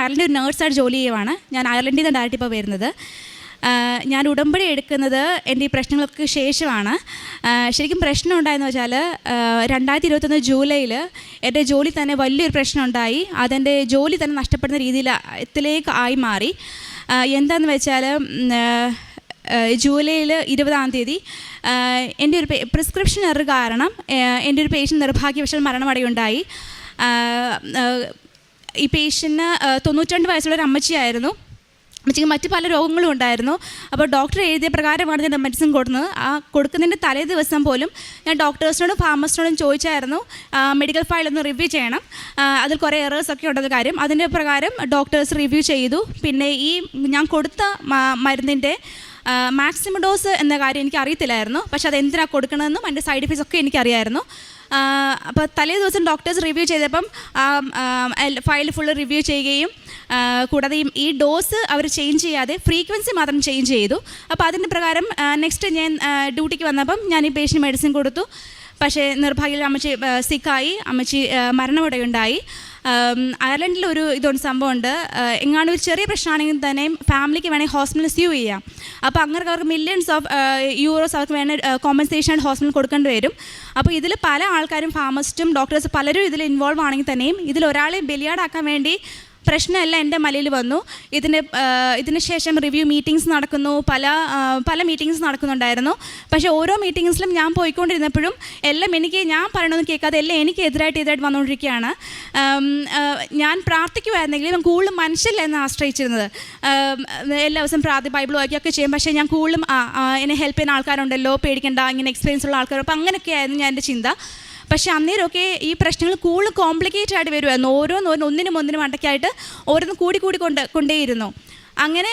അയർലൻഡിൽ ഒരു നേഴ്സായിട്ട് ജോലി ചെയ്യുവാണ്. ഞാൻ അയർലൻഡിൽ നിന്ന് ഡയറക്റ്റ് ഇപ്പോൾ വരുന്നത്. ഞാൻ ഉടമ്പടി എടുക്കുന്നത് എന്റെ ഈ പ്രശ്നങ്ങൾക്ക് ശേഷമാണ്. ശരിക്കും പ്രശ്നം ഉണ്ടായെന്ന് വെച്ചാൽ രണ്ടായിരത്തി ഇരുപത്തൊന്ന് ജൂലൈയിൽ എന്റെ ജോലി തന്നെ വലിയൊരു പ്രശ്നം ഉണ്ടായി. അതെന്റെ ജോലി തന്നെ നഷ്ടപ്പെടുന്ന രീതിയിൽ ഇതിലേക്ക് ആയി മാറി. എന്താണെന്ന് വെച്ചാൽ ജൂലൈയിൽ ഇരുപതാം തീയതി എന്റെ ഒരു പ്രിസ്ക്രിപ്ഷൻ എറർ കാരണം എന്റെ ഒരു പേഷ്യന്റ് നിർഭാഗ്യവശാൽ മരണമടയുണ്ടായി. ഈ പേഷ്യന് തൊണ്ണൂറ്റി വയസ്സുള്ള ഒരു അമ്മച്ചിയായിരുന്നു. അമ്മച്ചിക്ക് മറ്റ് പല രോഗങ്ങളും ഉണ്ടായിരുന്നു. അപ്പോൾ ഡോക്ടർ എഴുതിയ പ്രകാരമാണ് ഞാൻ മെഡിസിൻ കൊടുക്കുന്നത്. ആ കൊടുക്കുന്നതിന്റെ തലേ ദിവസം പോലും ഞാൻ ഡോക്ടേഴ്സിനോടും ഫാർമസിനോടും ചോദിച്ചായിരുന്നു. മെഡിക്കൽ ഫയൽ ഒന്ന് റിവ്യൂ ചെയ്യണം. അതിൽ കുറേ എറേഴ്സ് ഒക്കെ ഉണ്ടെന്ന കാര്യം. അതിന്റെ പ്രകാരം ഡോക്ടേഴ്സ് റിവ്യൂ ചെയ്തു. പിന്നെ ഈ ഞാൻ കൊടുത്ത മരുന്നിന്റെ മാക്സിമം ഡോസ് എന്ന കാര്യം എനിക്ക് അറിയത്തില്ലായിരുന്നു. പക്ഷെ അത് എന്തിനാണ് കൊടുക്കണമെന്നും അതിന്റെ സൈഡ് എഫക്ട്സ് ഒക്കെ എനിക്കറിയായിരുന്നു. അപ്പോൾ തലേ ദിവസം ഡോക്ടേഴ്സ് റിവ്യൂ ചെയ്തപ്പം ഫയൽ ഫുൾ റിവ്യൂ ചെയ്യുകയും കൂടാതെ ഈ- ഡോസ് അവർ ചേഞ്ച് ചെയ്യാതെ ഫ്രീക്വൻസി മാത്രം ചേഞ്ച് ചെയ്തു. അപ്പോൾ അതിന്റെ പ്രകാരം നെക്സ്റ്റ് ഞാൻ ഡ്യൂട്ടിക്ക് വന്നപ്പം ഞാൻ ഈ പേഷ്യന്റ് മെഡിസിൻ കൊടുത്തു. പക്ഷേ നിർഭാഗ്യം അമ്മച്ചി സിക്കായി അമ്മച്ചി മരണമുടയുണ്ടായി. അയർലൻഡിൽ ഒരു ഇതുണ്ട് സംഭവമുണ്ട്. എങ്ങാണ്ട് ഒരു ചെറിയ പ്രശ്നമാണെങ്കിൽ തന്നെ ഫാമിലിക്ക് വേണമെങ്കിൽ ഹോസ്പിറ്റലിൽ സ്യൂ ചെയ്യാം. അപ്പോൾ അങ്ങനെ അവർക്ക് മില്യൺസ് ഓഫ് യൂറോസ് അവർക്ക് വേണ്ട കോമ്പൻസേഷൻ ഹോസ്പിറ്റൽ കൊടുക്കേണ്ടി വരും. അപ്പോൾ ഇതിൽ പല ആൾക്കാരും ഫാർമസിസ്റ്റും ഡോക്ടേഴ്സ് പലരും ഇതിൽ ഇൻവോൾവ് ആണെങ്കിൽ തന്നെയും ഇതിൽ ഒരാളെ ബലിയാടാക്കാൻ വേണ്ടി പ്രശ്നമെല്ലാം എന്റെ മലയിൽ വന്നു. ഇതിന് ഇതിന് ശേഷം റിവ്യൂ മീറ്റിംഗ്സ് നടക്കുന്നു. പല പല മീറ്റിംഗ്സ് നടക്കുന്നുണ്ടായിരുന്നു. പക്ഷേ ഓരോ മീറ്റിംഗ്സിലും ഞാൻ പോയിക്കൊണ്ടിരുന്നപ്പോഴും എല്ലാം എനിക്ക് ഞാൻ പറയണമെന്ന് കേൾക്കാതെ എല്ലാം എനിക്ക് എതിരായിട്ട് എതിരായിട്ട് വന്നുകൊണ്ടിരിക്കുകയാണ്. ഞാൻ പ്രാർത്ഥിക്കുമായിരുന്നെങ്കിലും കൂടുതലും മനുഷ്യരിലായിരുന്നു ആശ്രയിച്ചിരുന്നത്. എല്ലാ ദിവസം പ്രാർത്ഥി ബൈബിൾ വായിക്കുകയൊക്കെ ചെയ്യും. പക്ഷേ ഞാൻ കൂടുതലും എന്നെ ഹെൽപ്പ് ചെയ്യുന്ന ആൾക്കാരുണ്ടല്ലോ പേടിക്കേണ്ട ഇങ്ങനെ എക്സ്പീരിയൻസ് ഉള്ള ആൾക്കാർ അപ്പോൾ അങ്ങനെയൊക്കെയായിരുന്നു ഞാൻ എന്റെ ചിന്ത. പക്ഷേ അന്നേരമൊക്കെ ഈ പ്രശ്നങ്ങൾ കൂടുതൽ കോംപ്ലിക്കേറ്റഡ് ആയിട്ട് വരുമായിരുന്നു ഓരോന്ന് ഓരോന്ന് ഒന്നിനും ഒന്നിനും അണ്ടയ്ക്കായിട്ട് ഓരോന്ന് കൂടി കൂടി കൊണ്ട് കൊണ്ടേയിരുന്നു. അങ്ങനെ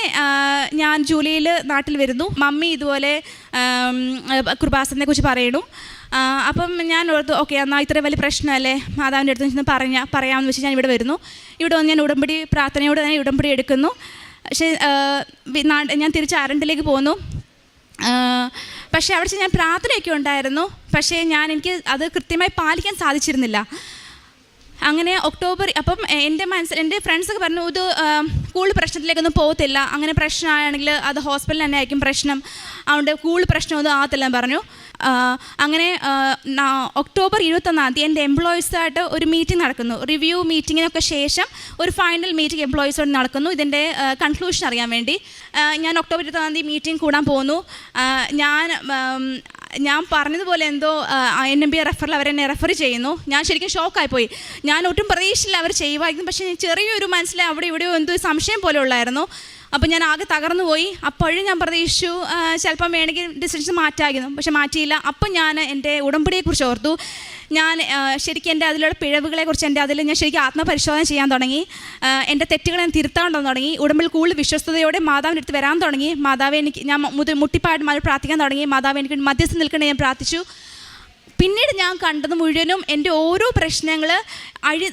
ഞാൻ ജൂലൈയിൽ നാട്ടിൽ വരുന്നു. മമ്മി ഇതുപോലെ ആം, കൃപാസനെ കുറിച്ച് പറയണു. അപ്പം ഞാൻ ഓർത്തു ഓക്കെ എന്നാൽ ഇത്ര വലിയ പ്രശ്നമല്ലേ? മാതാവിന്റെ അടുത്ത് നിന്ന് പറഞ്ഞ പറയാമെന്ന് വെച്ച് ഞാൻ ഇവിടെ വരുന്നു. ഇവിടെ വന്ന് ഞാൻ ഉടമ്പടി പ്രാർത്ഥനയോട് തന്നെ ഉടമ്പടി എടുക്കുന്നു. പക്ഷേ ഞാൻ തിരിച്ച് അരണ്ടിലേക്ക് പോന്നു പക്ഷേ അവിടെ ഞാൻ പ്രാർത്ഥനയൊക്കെ ഉണ്ടായിരുന്നു. പക്ഷേ ഞാൻ എനിക്ക് അത് കൃത്യമായി പാലിക്കാൻ സാധിച്ചിരുന്നില്ല. അങ്ങനെ ഒക്ടോബർ അപ്പം എന്റെ മനസ്സിൽ എന്റെ ഫ്രണ്ട്സൊക്കെ പറഞ്ഞു ഇത് കൂൾ പ്രശ്നത്തിലേക്കൊന്നും പോകത്തില്ല. അങ്ങനെ പ്രശ്നമാണെങ്കിൽ അത് ഹോസ്പിറ്റലിൽ തന്നെ ആയിരിക്കും പ്രശ്നം. അതുകൊണ്ട് കൂടുതൽ പ്രശ്നമൊന്നും ആകത്തില്ല പറഞ്ഞു. അങ്ങനെ ഒക്ടോബർ ഇരുപത്തൊന്നാം തീയതി എന്റെ എംപ്ലോയീസായിട്ട് ഒരു മീറ്റിംഗ് നടക്കുന്നു. റിവ്യൂ മീറ്റിങ്ങിനൊക്കെ ശേഷം ഒരു ഫൈനൽ മീറ്റിംഗ് എംപ്ലോയീസോട് നടക്കുന്നു. ഇതിന്റെ കൺക്ലൂഷൻ അറിയാൻ വേണ്ടി. ഞാൻ ഒക്ടോബർ ഇരുപത്തൊന്നാം തീയതി മീറ്റിംഗ് കൂടാൻ പോകുന്നു. ഞാൻ ഞാൻ പറഞ്ഞതുപോലെ എന്തോ എൻ എം ബി റെഫറിൽ എന്നെ റെഫർ ചെയ്യുന്നു. ഞാൻ ശരിക്കും ഷോക്കായി പോയി ഞാൻ ഒട്ടും പ്രതീക്ഷയില്ല അവർ ചെയ്യുമായിരുന്നു പക്ഷേ ചെറിയൊരു മനസ്സിൽ അവിടെ ഇവിടെയോ എന്തോ സംശയം പോലെ ഉള്ളായിരുന്നു. അപ്പോൾ ഞാൻ ആകെ തകർന്നു പോയി. അപ്പോഴും ഞാൻ പ്രതീക്ഷിച്ചു ചിലപ്പം വേണമെങ്കിൽ ഡിസിഷൻസ് മാറ്റായിരുന്നു പക്ഷെ മാറ്റിയില്ല. അപ്പം ഞാൻ എന്റെ ഉടമ്പടിയെക്കുറിച്ച് ഓർത്തു. ഞാൻ ശരിക്കും എന്റെ അതിലുള്ള പിഴവുകളെക്കുറിച്ച് എന്റെ അതിൽ ഞാൻ ശരിക്കും ആത്മപരിശോധന ചെയ്യാൻ തുടങ്ങി. എന്റെ തെറ്റുകൾ ഞാൻ തിരുത്താൻ തുടങ്ങി. ഉടമ്പിൽ കൂടുതൽ വിശ്വസ്തയോടെ മാതാവിന്റെ അടുത്ത് വരാൻ തുടങ്ങി. മാതാവ് എനിക്ക് ഞാൻ മുട്ടിപ്പായിട്ട് മാറി പ്രാർത്ഥിക്കാൻ തുടങ്ങി. മാതാവ് എനിക്ക് മധ്യസ്ഥം നിൽക്കണേ ഞാൻ പ്രാർത്ഥിച്ചു. പിന്നീട് ഞാൻ കണ്ടത് മുഴുവനും എന്റെ ഓരോ പ്രശ്നങ്ങൾ അഴി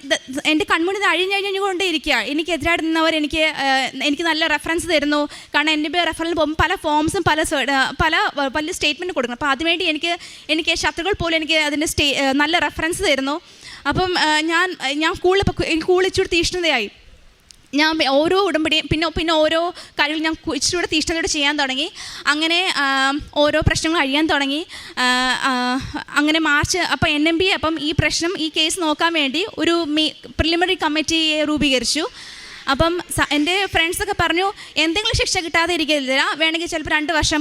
എന്റെ കൺമുന്നിൽ അഴിഞ്ഞഴിഞ്ഞുകൊണ്ടേ ഇരിക്കുക എനിക്കെതിരായിട്ട് നിന്നവർ എനിക്ക് എനിക്ക് നല്ല റെഫറൻസ് തരുന്നു. കാരണം എന്റെ പേര് റെഫറൻസ് പോകുമ്പോൾ പല ഫോംസും പല പല പല സ്റ്റേറ്റ്മെന്റ് കൊടുക്കണം. അപ്പോൾ അതിനുവേണ്ടി എനിക്ക് എനിക്ക് ശത്രുക്കൾ പോലും എനിക്ക് അതിന്റെ സ്റ്റേ നല്ല റെഫറൻസ് തരുന്നു. അപ്പം ഞാൻ ഞാൻ കൂടുതൽ എനിക്ക് കൂടുതൽ ഇച്ചിരി തീഷ്ണതയായി. ഞാൻ ഓരോ ഉടമ്പടിയും പിന്നെ പിന്നെ ഓരോ കാര്യങ്ങൾ ഞാൻ കു- ഇച്ചിരി തീഷ്ണതയോടെ ചെയ്യാൻ തുടങ്ങി. അങ്ങനെ ഓരോ പ്രശ്നങ്ങൾ അഴിയാൻ തുടങ്ങി. അങ്ങനെ മാർച്ച് അപ്പോൾ എൻ എം അപ്പം ഈ പ്രശ്നം ഈ കേസ് നോക്കാൻ വേണ്ടി ഒരു മീ പ്രിലിമിനറി കമ്മിറ്റിയെ രൂപീകരിച്ചു. അപ്പം എന്റെ ഫ്രണ്ട്സൊക്കെ പറഞ്ഞു എന്തെങ്കിലും ശിക്ഷ കിട്ടാതെ ഇരിക്കില്ല വേണമെങ്കിൽ ചിലപ്പോൾ രണ്ട് വർഷം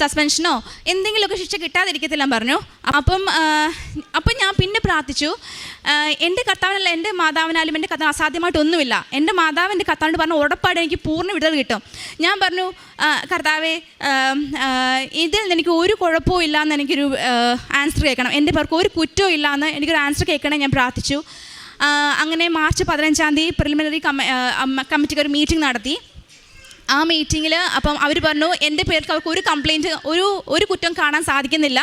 സസ്പെൻഷനോ എന്തെങ്കിലുമൊക്കെ ശിക്ഷ കിട്ടാതെ ഇരിക്കത്തില്ല പറഞ്ഞു. അപ്പം അപ്പം ഞാൻ പിന്നെ പ്രാർത്ഥിച്ചു. എന്റെ കർത്താവിനല്ല എന്റെ മാതാവിനാലും എന്റെ കർത്താവ് അസാധ്യമായിട്ടൊന്നുമില്ല. എന്റെ മാതാവ് എന്റെ കർത്താവിനോട് പറഞ്ഞു ഉറപ്പാട് എനിക്ക് പൂർണ വിടുതൽ കിട്ടും. ഞാൻ പറഞ്ഞു കർത്താവെ ഇതിൽ എനിക്ക് ഒരു കുഴപ്പവും ഇല്ല എന്ന് എനിക്കൊരു ആൻസർ കേൾക്കണം. എന്റെ പേർക്ക് ഒരു കുറ്റവും ഇല്ല എന്ന് എനിക്കൊരു ആൻസർ കേൾക്കണേ ഞാൻ പ്രാർത്ഥിച്ചു. അങ്ങനെ മാർച്ച് പതിനഞ്ചാം തീയതി പ്രിലിമിനറി കമ്മ കമ്മിറ്റിക്ക് ഒരു മീറ്റിംഗ് നടത്തി. ആ മീറ്റിങ്ങിൽ അപ്പം അവർ പറഞ്ഞു എന്റെ പേർക്ക് അവർക്ക് ഒരു കംപ്ലയിന്റ് ഒരു ഒരു കുറ്റം കാണാൻ സാധിക്കുന്നില്ല.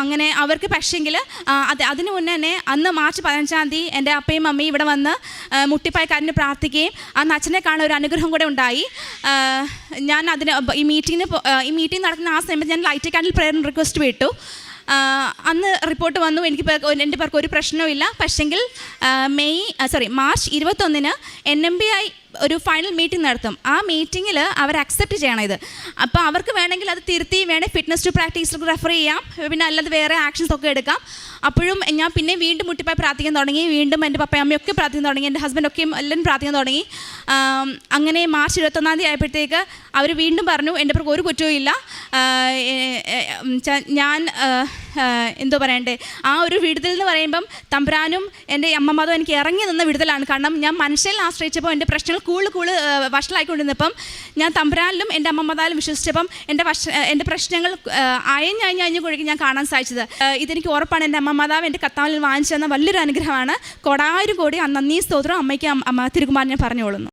അങ്ങനെ അവർക്ക് പക്ഷേങ്കിൽ അത് അതിനു മുന്നേ തന്നെ അന്ന് മാർച്ച് പതിനഞ്ചാം തീയതി എന്റെ അപ്പയും അമ്മയും ഇവിടെ വന്ന് മുട്ടിപ്പായക്കാരനെ പ്രാർത്ഥിക്കുകയും അന്ന് അച്ഛനെ കാണാൻ ഒരു അനുഗ്രഹം കൂടെ ഉണ്ടായി. ഞാൻ അതിന് ഈ മീറ്റിങ്ങിന് ഈ മീറ്റിംഗ് നടക്കുന്ന ആ സമയത്ത് ഞാൻ ലൈറ്റ് കാൻഡിൽ പ്രേയർ റിക്വസ്റ്റ് വിട്ടു. അന്ന് റിപ്പോർട്ട് വന്നു. എനിക്ക് എന്റെ പേർക്ക് ഒരു പ്രശ്നവുമില്ല. പക്ഷെങ്കിൽ മെയ് സോറി മാർച്ച് ഇരുപത്തൊന്നിന് എൻ എം ബി ഐ ഒരു ഫൈനൽ മീറ്റിംഗ് നടത്തും. ആ മീറ്റിങ്ങിൽ അവർ അക്സെപ്റ്റ് ചെയ്യണം ഇത്. അപ്പോൾ അവർക്ക് വേണമെങ്കിൽ അത് തിരുത്തി വേണേൽ ഫിറ്റ്നസ് ടു പ്രാക്ടീസ് റെഫർ ചെയ്യാം. പിന്നെ അല്ലാതെ വേറെ ആക്ഷൻസ് ഒക്കെ എടുക്കാം. അപ്പോഴും ഞാൻ പിന്നെ വീണ്ടും മുട്ടിപ്പായി പ്രാർത്ഥിക്കാൻ തുടങ്ങി. വീണ്ടും എന്റെ പപ്പയമ്മയൊക്കെ പ്രാർത്ഥിക്കാൻ തുടങ്ങി. എന്റെ ഹസ്ബൻഡൊക്കെയും എല്ലാം പ്രാർത്ഥിക്കാൻ തുടങ്ങി. അങ്ങനെ മാർച്ച് ഇരുപത്തൊന്നാം തീയതി ആയപ്പോഴത്തേക്ക് അവർ വീണ്ടും പറഞ്ഞു എന്റെ പേർക്ക് ഒരു കുറ്റവും ഇല്ല ഞാൻ എന്തോ പറയണ്ടേ? ആ ഒരു വിടുതൽ എന്ന് പറയുമ്പം തമ്പ്രാനും എന്റെ അമ്മമാതും എനിക്ക് ഇറങ്ങി നിന്ന വിടുതലാണ്. കാരണം ഞാൻ മനുഷ്യരിൽ ആശ്രയിച്ചപ്പോൾ എന്റെ പ്രശ്നങ്ങൾ കൂടുതൽ കൂടുതൽ വഷളായിക്കൊണ്ടിരുന്നപ്പം ഞാൻ തമ്പ്രാനിലും എന്റെ അമ്മമാതാലും വിശ്വസിച്ചപ്പം എന്റെ വഷ എന്റെ പ്രശ്നങ്ങൾ അഞ്ഞു കുഴിക്ക് ഞാൻ കാണാൻ സാധിച്ചത്. ഇതെനിക്ക് ഉറപ്പാണ് എന്റെ അമ്മമാതാവ് എന്റെ കത്താവിൽ വാങ്ങിച്ചു തന്ന വലിയൊരു അനുഗ്രഹമാണ്. കൊടായിരം കോടി നന്ദി സ്തോത്രം അമ്മയ്ക്ക് അമ്മ തിരുകുമാരൻ ഞാൻ പറഞ്ഞുകൊള്ളുന്നു.